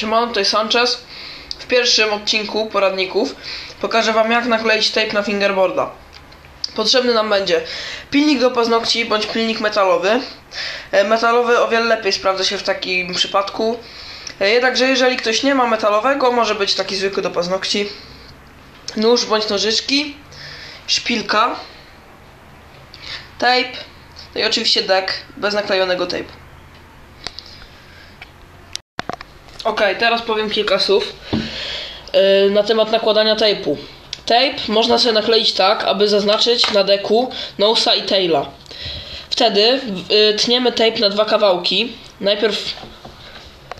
Siemano, tutaj Sanchez. W pierwszym odcinku poradników pokażę Wam jak nakleić tape na fingerboarda. Potrzebny nam będzie pilnik do paznokci bądź pilnik metalowy. E, Metalowy o wiele lepiej sprawdza się w takim przypadku. E, Jednakże jeżeli ktoś nie ma metalowego, może być taki zwykły do paznokci. Nóż bądź nożyczki, szpilka, tape, no i oczywiście deck bez naklejonego tape. Ok, teraz powiem kilka słów yy, na temat nakładania tape'u. Tape można sobie nakleić tak, aby zaznaczyć na deku nosa i taila. Wtedy yy, tniemy tape na dwa kawałki. Najpierw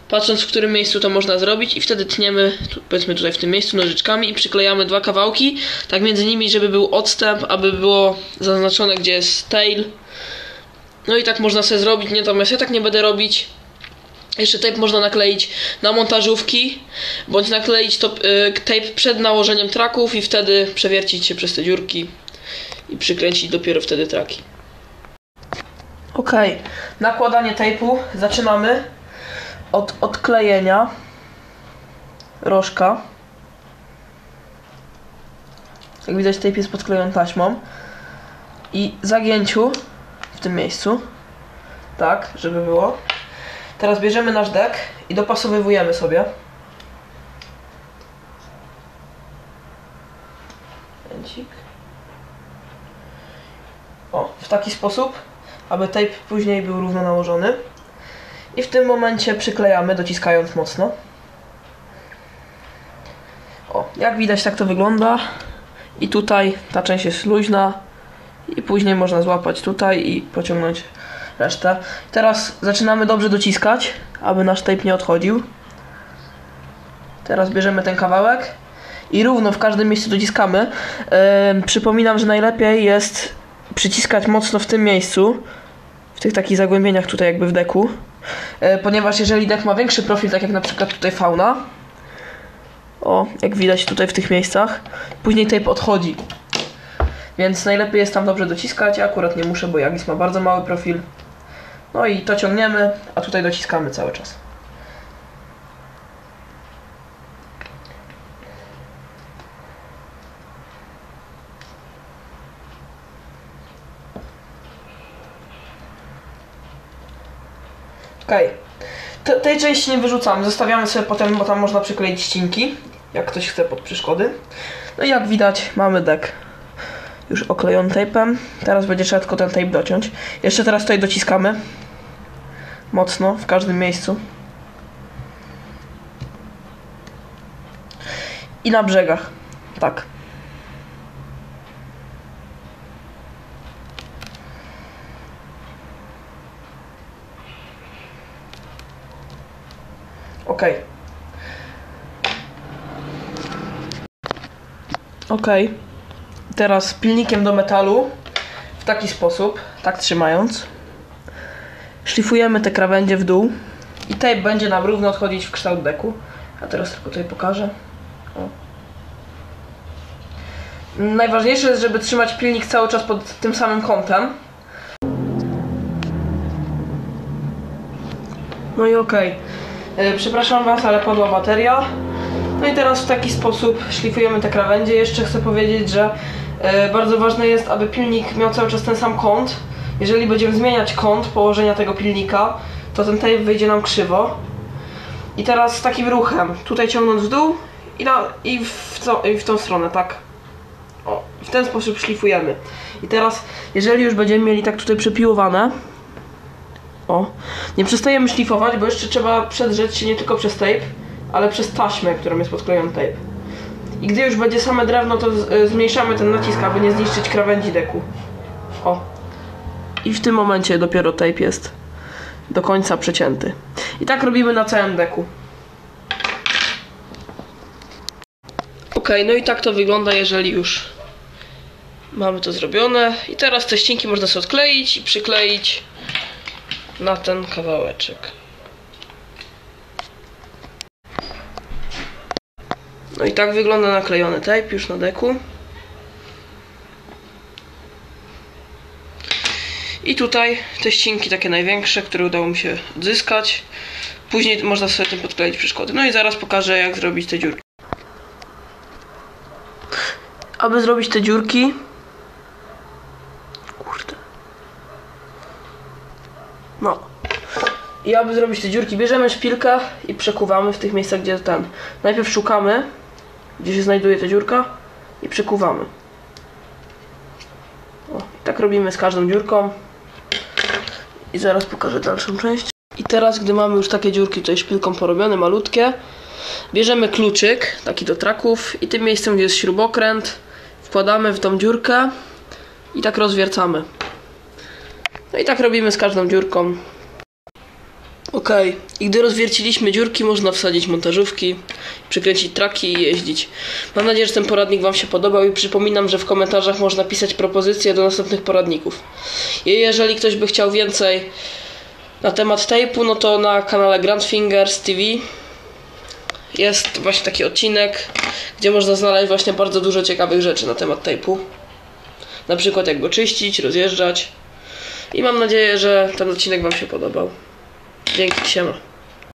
patrząc w którym miejscu to można zrobić i wtedy tniemy, powiedzmy tutaj w tym miejscu nożyczkami i przyklejamy dwa kawałki, tak między nimi, żeby był odstęp, aby było zaznaczone gdzie jest tail. No i tak można sobie zrobić, natomiast ja tak nie będę robić. Jeszcze tape można nakleić na montażówki, bądź nakleić to, y, tape przed nałożeniem traków i wtedy przewiercić się przez te dziurki i przykręcić dopiero wtedy traki. Ok, nakładanie tape'u zaczynamy od odklejenia rożka. Jak widać tape jest podklejony taśmą i zagięciu w tym miejscu, tak, żeby było. Teraz bierzemy nasz deck i dopasowywujemy sobie. O, w taki sposób, aby tape później był równo nałożony. I w tym momencie przyklejamy, dociskając mocno. O, jak widać tak to wygląda. I tutaj ta część jest luźna. I później można złapać tutaj i pociągnąć resztę. Teraz zaczynamy dobrze dociskać, aby nasz tape nie odchodził. Teraz bierzemy ten kawałek i równo w każdym miejscu dociskamy. Yy, przypominam, że najlepiej jest przyciskać mocno w tym miejscu, w tych takich zagłębieniach tutaj jakby w deku, yy, ponieważ jeżeli dek ma większy profil, tak jak na przykład tutaj fauna, o, jak widać tutaj w tych miejscach, później tape odchodzi. Więc najlepiej jest tam dobrze dociskać. Akurat nie muszę, bo Jagis ma bardzo mały profil. No i to ciągniemy, a tutaj dociskamy cały czas. Okej. Okay. Tej części nie wyrzucamy, zostawiamy sobie potem, bo tam można przykleić ścinki, jak ktoś chce pod przeszkody. No i jak widać mamy deck już oklejony tape'em. Teraz będzie trzeba tylko ten tape dociąć. Jeszcze teraz tutaj dociskamy. Mocno, w każdym miejscu. I na brzegach. Tak. Ok. Ok teraz pilnikiem do metalu w taki sposób, tak trzymając. Szlifujemy te krawędzie w dół i tape będzie nam równo odchodzić w kształt deku. A teraz tylko tutaj pokażę. O. Najważniejsze jest, żeby trzymać pilnik cały czas pod tym samym kątem. No i okej. Okay. Przepraszam Was, ale padła bateria. No i teraz w taki sposób szlifujemy te krawędzie. Jeszcze chcę powiedzieć, że e, bardzo ważne jest, aby pilnik miał cały czas ten sam kąt. Jeżeli będziemy zmieniać kąt położenia tego pilnika, to ten tape wyjdzie nam krzywo. I teraz z takim ruchem, tutaj ciągnąc w dół i, na, i, w, to, i w tą stronę, tak. O, w ten sposób szlifujemy. I teraz, jeżeli już będziemy mieli tak tutaj przepiłowane, o, nie przestajemy szlifować, bo jeszcze trzeba przedrzeć się nie tylko przez tape, ale przez taśmę, którą jest podklejony tape. I gdy już będzie same drewno, to zmniejszamy ten nacisk, aby nie zniszczyć krawędzi deku. O. I w tym momencie dopiero tape jest do końca przecięty. I tak robimy na całym deku. Ok, no i tak to wygląda, jeżeli już mamy to zrobione. I teraz te ścinki można sobie odkleić i przykleić na ten kawałeczek. No i tak wygląda naklejony tape już na deku. I tutaj te ścinki takie największe, które udało mi się odzyskać. Później można sobie tym podkleić przeszkody. No i zaraz pokażę, jak zrobić te dziurki. Aby zrobić te dziurki... Kurde. No. I aby zrobić te dziurki, bierzemy szpilkę i przekuwamy w tych miejscach, gdzie ten. Najpierw szukamy, gdzie się znajduje ta dziurka i przekuwamy. O, tak robimy z każdą dziurką. I zaraz pokażę dalszą część. I teraz, gdy mamy już takie dziurki tutaj szpilką porobione, malutkie, bierzemy kluczyk, taki do traków i tym miejscem, gdzie jest śrubokręt, wkładamy w tą dziurkę i tak rozwiercamy. No i tak robimy z każdą dziurką. Ok, i gdy rozwierciliśmy dziurki, można wsadzić montażówki, przykręcić traki i jeździć. Mam nadzieję, że ten poradnik Wam się podobał i przypominam, że w komentarzach można pisać propozycje do następnych poradników. I jeżeli ktoś by chciał więcej na temat tape'u, no to na kanale Grand Fingers TV jest właśnie taki odcinek, gdzie można znaleźć właśnie bardzo dużo ciekawych rzeczy na temat tape'u. Na przykład jak go czyścić, rozjeżdżać. I mam nadzieję, że ten odcinek Wam się podobał. Renk pijama.